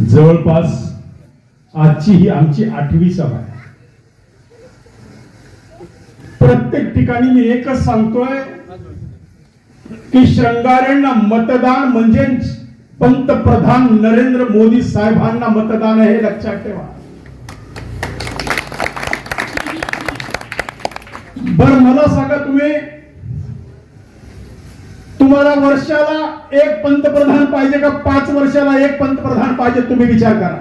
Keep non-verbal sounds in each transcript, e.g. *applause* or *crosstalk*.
जवळपास आजची ही आमची आठवी सभा आहे. प्रत्येक ठिकाणी मी एकच सांगतोय की श्रंगारेंना मतदान म्हणजे पंतप्रधान नरेंद्र मोदी साहेबांना मतदान आहे हे लक्षात ठेवा. बर मला सांगा तुम्ही तुम्हाला वर्षाला एक पंतप्रधान पाहिजे का पाच वर्षाला एक पंतप्रधान पाहिजे तुम्ही विचार करा.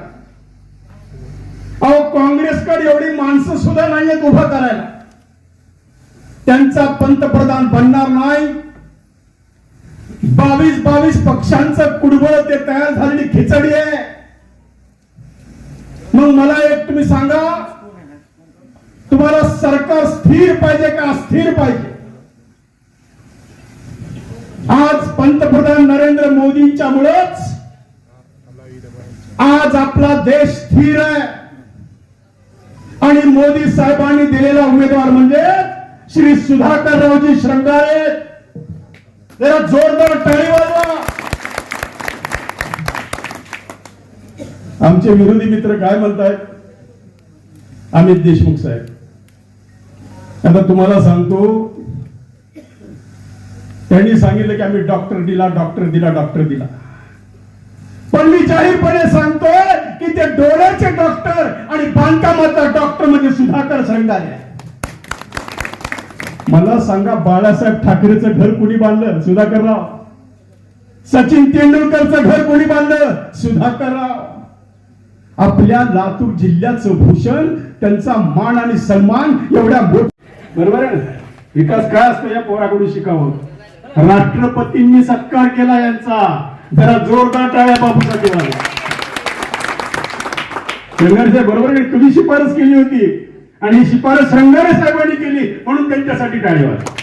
अहो काँग्रेसकडे एवढी माणसं सुद्धा नाहीयेत उभं करायला. त्यांचा पंतप्रधान बनणार नाही. बावीस बावीस पक्षांचं कुडबळ ते तयार झालेली खिचडी आहे. मग मला एक तुम्ही सांगा तुम्हाला सरकार स्थिर पाहिजे का अस्थिर पाहिजे आज पंतप्रधान नरेंद्र मोदींच्या मुळेच आज आपला देश स्थिर आहे. आणि मोदी साहेबांनी दिलेला उमेदवार म्हणजे श्री सुधाकर रावजी श्रंगारे. जरा जोरदार टाळी वाजवा. आमचे विरोधी मित्र काय म्हणतायत? अमित देशमुख साहेब. आता तुम्हाला सांगतो त्यांनी सांगितलं की आम्ही डॉक्टर दिला डॉक्टर दिला डॉक्टर दिला. पण मी जाहीरपणे सांगतोय की ते डोळ्याचे डॉक्टर आणि बांधकामाचा डॉक्टर म्हणजे सुधाकर संघाने मला सांगा बाळासाहेब ठाकरेचं घर कोणी बांधलं? सुधाकरराव. सचिन तेंडुलकरचं घर कोणी बांधलं? सुधाकरराव. आपल्या लातूर जिल्ह्याचं भूषण त्यांचा मान आणि सन्मान एवढ्या मोठ बरोबर आहे विकास काय असतो या पोराकडून शिकावं? राष्ट्रपतींनी सत्कार केला यांचा. जरा जोरदार टाळ्या बापूसाठी वाजवा. श्रंगारे साहेब बरोबर तुम्ही शिफारस केली होती. आणि ही शिफारस श्रंगारे साहेबांनी केली म्हणून त्यांच्यासाठी टाळी वाजवा.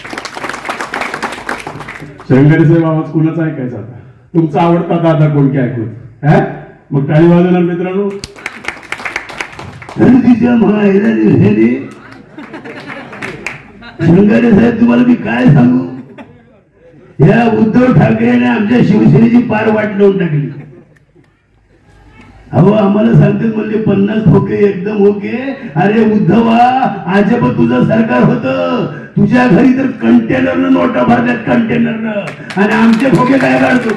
श्रंगारे साहेब आवाज कुणाचा ऐकायचा आता? तुमचा आवडता दादा कोणते ऐकून? हा? मग टाळी वाजवणार मित्रांनो. धरतीच्या साहेब तुम्हाला मी काय सांगू? या उद्धव ठाकरेने आमच्या शिवसेनेची पार वाट लावून टाकली. अहो आम्हाला सांगतात म्हणजे पन्नास ठोके एकदम ओके अरे उद्धवा आजप तुझं सरकार होत. तुझ्या घरी तर कंटेनरनं नोटा भरल्यात कंटेनरनं आणि आमचे ठोके काय काढतो?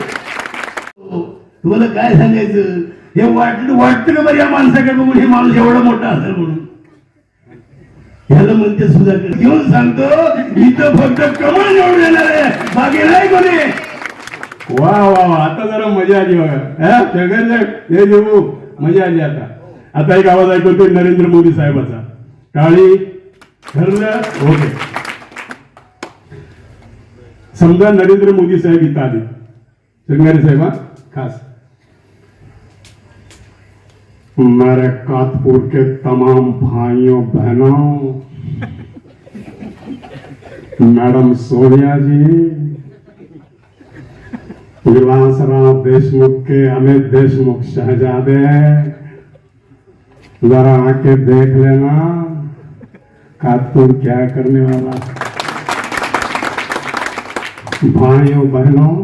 तुम्हाला काय सांगायचं? हे वाटलं वाटतं का बरं या माणसाकडे बघून? हे माणूस एवढा मोठा असेल म्हणून. ह्याला म्हणते सुधाकर. घेऊन सांगतो इथं फक्त कमळ निवडून येणार आहे. बाकी नाही कोणी. वा वा वा. आता जरा मजा आली बघा. हा? हे देऊ. मजा आली आता. आता एक आवाज ऐकवतोय नरेंद्र मोदी साहेबाचा. काळी ठरलं ओके. समजा नरेंद्र मोदी साहेब इथं आले. शंगारे साहेब खास. मेरे कातपुर के तमाम भाइयों, बहनों, मैडम सोनिया जी, विलासराव देशमुख के, अमित देशमुख शहजादे, जरा आके देख लेना कातपुर क्या करने वाला भाइयों, बहनों,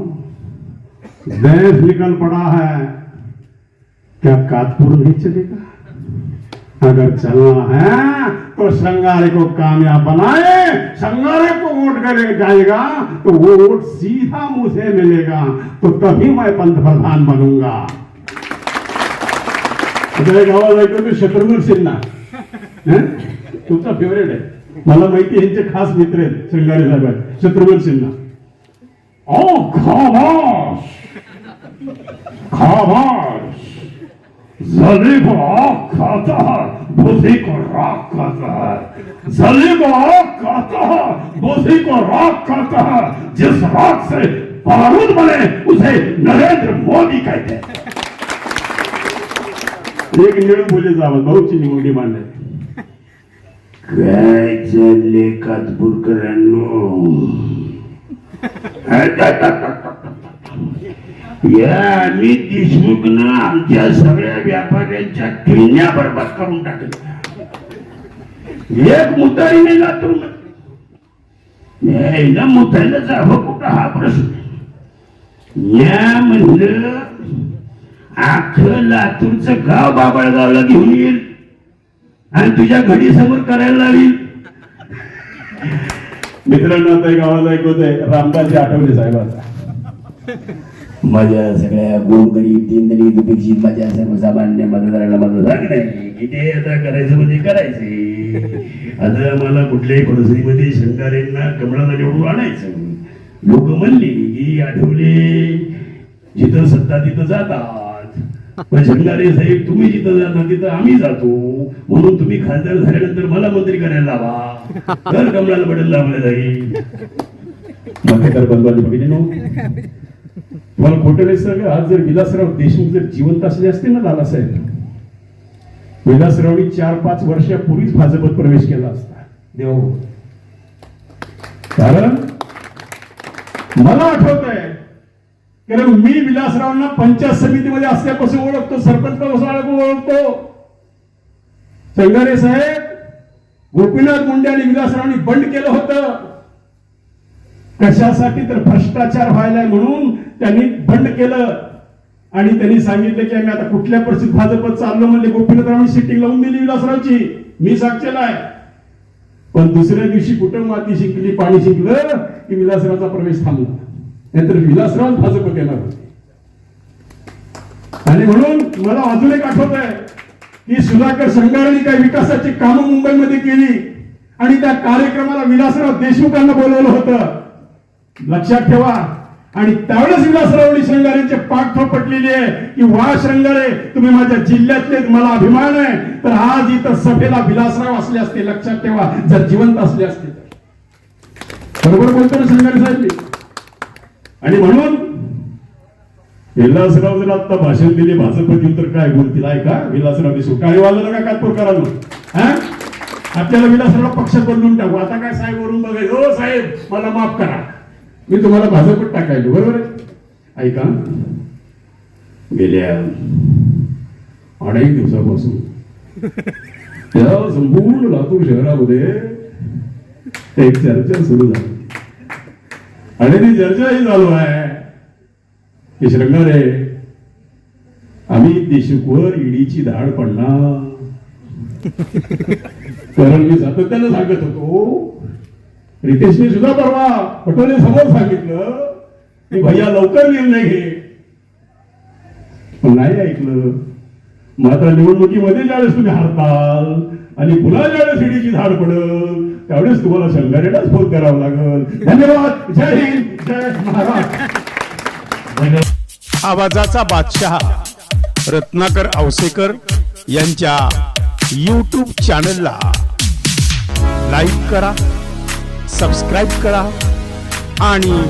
देश निकल पड़ा है। क्या कातपुर नहीं चलेगा? अगर चलना है तो श्रृंगारे को कामयाब बनाए, श्रृंगारे को वोट करे जाएगा तो वो वोट सीधा मुझे मिलेगा तो तभी मैं पंतप्रधान बनूँगा। आता एक आवाज़ ऐकतो तो शत्रुघ्न सिन्हा? तुमचा फेवरेट आहे मला माहिती यांचे खास मित्र आहेत, श्रृंगारे साहेब. शत्रुघ्न सिन्हा। ओ, खाबाश! खाबाश! जले को आग खाता है बुद्धि को राख खाता है जले को आग खाता है बुद्धि को राख खाता है जिस राख से बारूद बने उसे नरेंद्र मोदी कहते हैं एक निळू बोले आवाज़ भाऊची निवडी मांडले काय चालले कातपूरकरांनो या अमित देशमुखनं आमच्या सगळ्या व्यापाऱ्यांच्या टिळण्या बरबाद करून टाकल्या. एक मुतारी नाही लातूर मुतायला जावं कुठं हा प्रश्न? या म्हणलं आख लातूरचं गाव बाबळगावला घेऊन येईल. आणि तुझ्या घडी समोर करायला लावील. मित्रांनो गावाला एक आवाज ऐकवत आहे रामदासजी आठवले साहेबाचा माझ्या सगळ्या गोरगरीब दीनदलित दुपेक्षित माझ्या सर्वसामान्य मतदाराला माझं सांगणं की ते आता करायचं म्हणजे करायचे आता मला कुठल्याही परिस्थितीमध्ये शंकारेंना कमळाला निवडून आणायचं. लोक म्हणले की आठवले जिथं सत्ता तिथं जातात. पण शंकारे साहेब तुम्ही जिथं जाता तिथं आम्ही जातो. म्हणून तुम्ही खासदार झाल्यानंतर मला मंत्री करायला लावा. तर कमळाला बदल लावलं जाईल. मग तर बघितले तुम्हाला खोटं नाही आज जर विलासराव देशमुख जर जिवंत असले असते ना लालासाहेब विलासरावनी चार पाच वर्षापूर्वीच भाजपत प्रवेश केला असता. देव. कारण मला आठवत आहे कारण मी विलासरावांना पंचायत समितीमध्ये असल्यापासून ओळखतो सरपंच ओळखतो. चंगारे साहेब गोपीनाथ मुंडे आणि विलासरावांनी बंड केलं होतं. कशासाठी तर भ्रष्टाचार व्हायलाय म्हणून त्यांनी बंड केलं. आणि त्यांनी सांगितलं की आम्ही आता कुठल्या परिस्थितीत भाजपत चाललो म्हणले गोपीनाथरावांनी सिटिंग लावून दिली विलासरावची. मी साक्षेला आहे पण दुसऱ्या दिवशी कुठं माती शिकली पाणी शिकलं की विलासरावचा प्रवेश थांबला. नाहीतर विलासराव भाजप येणार होते आणि म्हणून मला अजून एक आठवत आहे की सुधाकर संघारांनी काही विकासाची कामं मुंबईमध्ये केली. आणि त्या कार्यक्रमाला विलासराव देशमुखांना बोलवलं होतं. लक्षात ठेवा आणि त्यावेळेस विलासरावली श्रंगारेंचे पाठ पटलेली आहे. की वा श्रंगारे तुम्ही माझ्या जिल्ह्यातले मला अभिमान आहे. तर आज इथं सभेला विलासराव असले असते लक्षात ठेवा. जर जिवंत असले असते तर. बरोबर बोलतो ना श्रंगारे साहेब आणि म्हणून विलासराव जर आता भाषण दिले भाजपची तर काय बोलतील ऐका विलासराव दिसू टाळी वाजलं का कातपूरकरांनो हा? आपल्याला विलासराव पक्ष बदलून टाकू. आता काय साहेब वरून बघायचं? हो साहेब मला माफ करा. मी तुम्हाला भाजपत टाकायलो बरोबर आहे? ऐका. गेल्या अनेक दिवसापासून *laughs* त्या संपूर्ण लातूर शहरामध्ये एक चर्चा सुरू झाली. आणि ती चर्चा ही चालू आहे की श्रंगारे आम्ही देशमुखवर ईडीची धाड पडणार. *laughs* कारण मी सातत्यानं सांगत होतो रितेशने सुद्धा परवा पटोले समोर सांगितलं की भैया लवकर निर्णय घे पण नाही ऐकलं. मात्र निवडणुकीमध्ये ज्यावेळेस तुम्ही हारताल आणि पुन्हा ज्यावेळेस ईडीची झाड पडल त्यावेळेस तुम्हाला शंगारेलाच फोन करावा लागल. धन्यवाद. जय हिंद. जय महाराज आवाजाचा बादशहा रत्नाकर आवसेकर यांच्या यूट्यूब चॅनलला लाईक करा. सबस्क्राईब करा आणि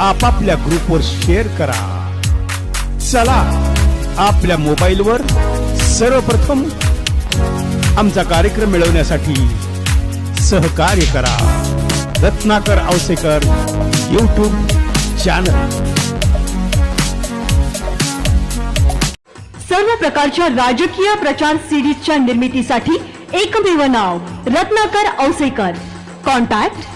आपापल्या ग्रुपवर शेअर करा. चला आपल्या मोबाईलवर सर्वप्रथम आमचा कार्यक्रम मिळवण्यासाठी सहकार्य करा. रत्नाकर औसेकर यूट्यूब चॅनल सर्व प्रकारच्या राजकीय प्रचार सिरीजच्या निर्मितीसाठी एकमेव नाव रत्नाकर औसेकर कॉन्टॅक्ट